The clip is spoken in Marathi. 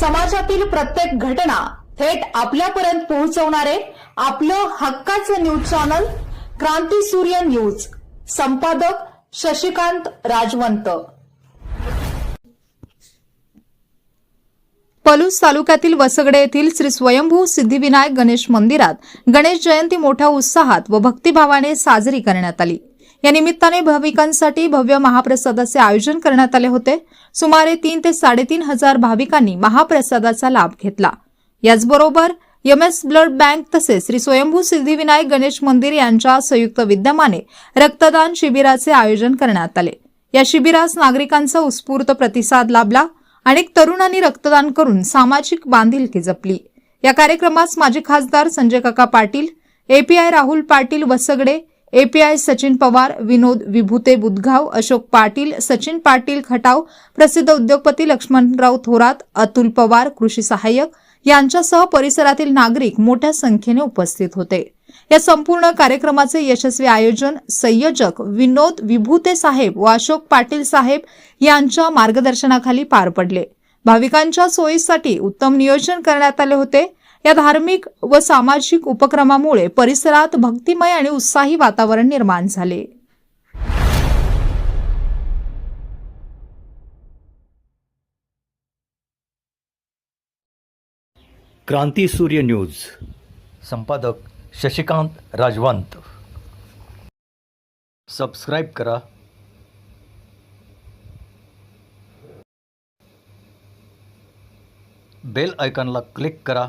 समाजातील प्रत्येक घटना थेट आपल्यापर्यंत पोहोचवणारे आपलं हक्काचं न्यूज चॅनल क्रांती सूर्य न्यूज. संपादक शशिकांत राजवंत. पलूस तालुक्यातील वसगडे येथील श्री स्वयंभू सिद्धिविनायक गणेश मंदिरात गणेश जयंती मोठ्या उत्साहात व भक्तिभावाने साजरी करण्यात आली. या निमित्ताने भाविकांसाठी भव्य महाप्रसादाचे आयोजन करण्यात आले होते. सुमारे तीन ते साडेतीन हजार भाविकांनी महाप्रसादाचा लाभ घेतला. याचबरोबर एमएस ब्लड बँक तसेच श्री स्वयंभू सिद्धिविनायक गणेश मंदिर यांच्या संयुक्त विद्यमाने रक्तदान शिबिराचे आयोजन करण्यात आले. या शिबिरास नागरिकांचा उत्स्फूर्त प्रतिसाद लाभला. अनेक तरुणांनी रक्तदान करून सामाजिक बांधिलकी जपली. या कार्यक्रमास माजी खासदार संजय काका पाटील एपीआय राहुल पाटील वसगडे एपीआय सचिन पवार विनोद विभूते बुदगाव अशोक पाटील सचिन पाटील खटाव प्रसिद्ध उद्योगपती लक्ष्मणराव थोरात अतुल पवार कृषी सहाय्यक यांच्यासह परिसरातील नागरिक मोठ्या संख्येने उपस्थित होते. या संपूर्ण कार्यक्रमाचे यशस्वी आयोजन संयोजक विनोद विभूते साहेब व अशोक पाटील साहेब यांच्या मार्गदर्शनाखाली पार पडले. भाविकांच्या सोयीसाठी उत्तम नियोजन करण्यात आले होते. या धार्मिक व सामाजिक उपक्रमामुळे परिसरात भक्तिमय आणि उत्साही वातावरण निर्माण झाले. क्रांती सूर्य न्यूज. संपादक शशिकांत राजवंत. सबस्क्राईब करा. बेल आयकॉनला क्लिक करा.